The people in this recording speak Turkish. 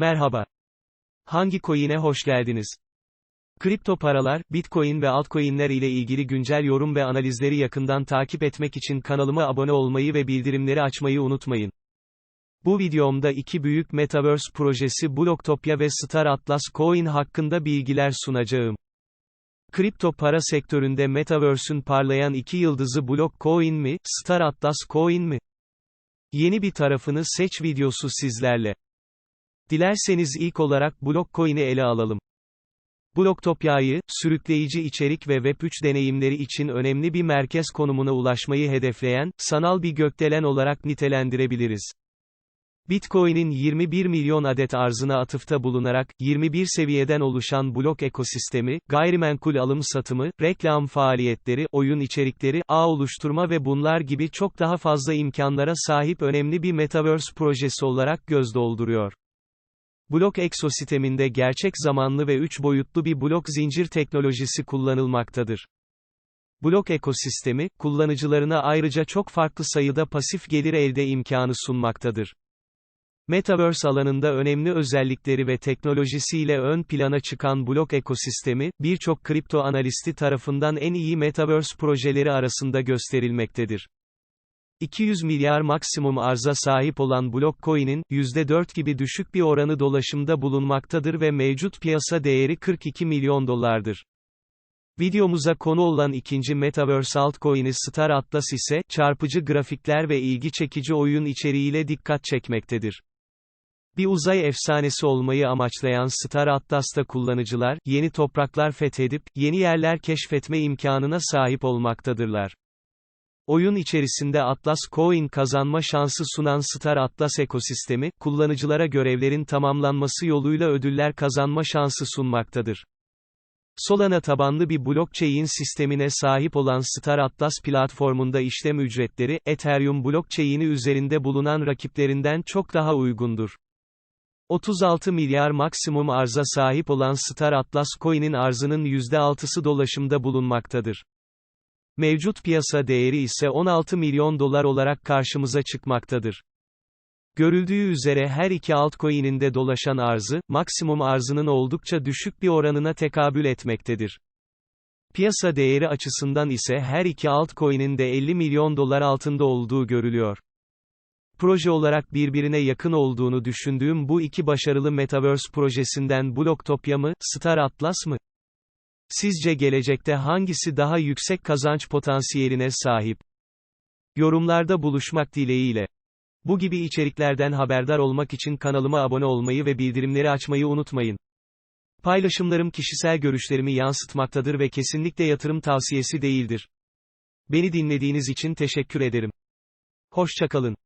Merhaba. Hangi coin'e hoş geldiniz? Kripto paralar, Bitcoin ve altcoin'ler ile ilgili güncel yorum ve analizleri yakından takip etmek için kanalıma abone olmayı ve bildirimleri açmayı unutmayın. Bu videomda iki büyük Metaverse projesi Blocktopia ve Star Atlas Coin hakkında bilgiler sunacağım. Kripto para sektöründe Metaverse'ün parlayan iki yıldızı Blockcoin mi, Star Atlas Coin mi? Yeni bir tarafını seç videosu sizlerle. Dilerseniz ilk olarak Blockcoin'i ele alalım. Blocktopia'yı, sürükleyici içerik ve Web3 deneyimleri için önemli bir merkez konumuna ulaşmayı hedefleyen, sanal bir gökdelen olarak nitelendirebiliriz. Bitcoin'in 21 milyon adet arzına atıfta bulunarak, 21 seviyeden oluşan blok ekosistemi, gayrimenkul alım-satımı, reklam faaliyetleri, oyun içerikleri, ağ oluşturma ve bunlar gibi çok daha fazla imkanlara sahip önemli bir Metaverse projesi olarak göz dolduruyor. Blok ekosisteminde gerçek zamanlı ve üç boyutlu bir blok zincir teknolojisi kullanılmaktadır. Blok ekosistemi, kullanıcılarına ayrıca çok farklı sayıda pasif gelir elde imkanı sunmaktadır. Metaverse alanında önemli özellikleri ve teknolojisiyle ön plana çıkan blok ekosistemi, birçok kripto analisti tarafından en iyi Metaverse projeleri arasında gösterilmektedir. 200 milyar maksimum arza sahip olan Blockcoin'in, %4 gibi düşük bir oranı dolaşımda bulunmaktadır ve mevcut piyasa değeri 42 milyon dolardır. Videomuza konu olan ikinci Metaverse altcoin'i Star Atlas ise, çarpıcı grafikler ve ilgi çekici oyun içeriğiyle dikkat çekmektedir. Bir uzay efsanesi olmayı amaçlayan Star Atlas'ta kullanıcılar, yeni topraklar fethedip, yeni yerler keşfetme imkanına sahip olmaktadırlar. Oyun içerisinde Atlas Coin kazanma şansı sunan Star Atlas ekosistemi, kullanıcılara görevlerin tamamlanması yoluyla ödüller kazanma şansı sunmaktadır. Solana tabanlı bir blockchain sistemine sahip olan Star Atlas platformunda işlem ücretleri, Ethereum blockchain'i üzerinde bulunan rakiplerinden çok daha uygundur. 36 milyar maksimum arza sahip olan Star Atlas Coin'in arzının %6'sı dolaşımda bulunmaktadır. Mevcut piyasa değeri ise 16 milyon dolar olarak karşımıza çıkmaktadır. Görüldüğü üzere her iki altcoin'in de dolaşan arzı, maksimum arzının oldukça düşük bir oranına tekabül etmektedir. Piyasa değeri açısından ise her iki altcoin'in de 50 milyon dolar altında olduğu görülüyor. Proje olarak birbirine yakın olduğunu düşündüğüm bu iki başarılı Metaverse projesinden Blocktopia mı, Star Atlas mı? Sizce gelecekte hangisi daha yüksek kazanç potansiyeline sahip? Yorumlarda buluşmak dileğiyle. Bu gibi içeriklerden haberdar olmak için kanalıma abone olmayı ve bildirimleri açmayı unutmayın. Paylaşımlarım kişisel görüşlerimi yansıtmaktadır ve kesinlikle yatırım tavsiyesi değildir. Beni dinlediğiniz için teşekkür ederim. Hoşçakalın.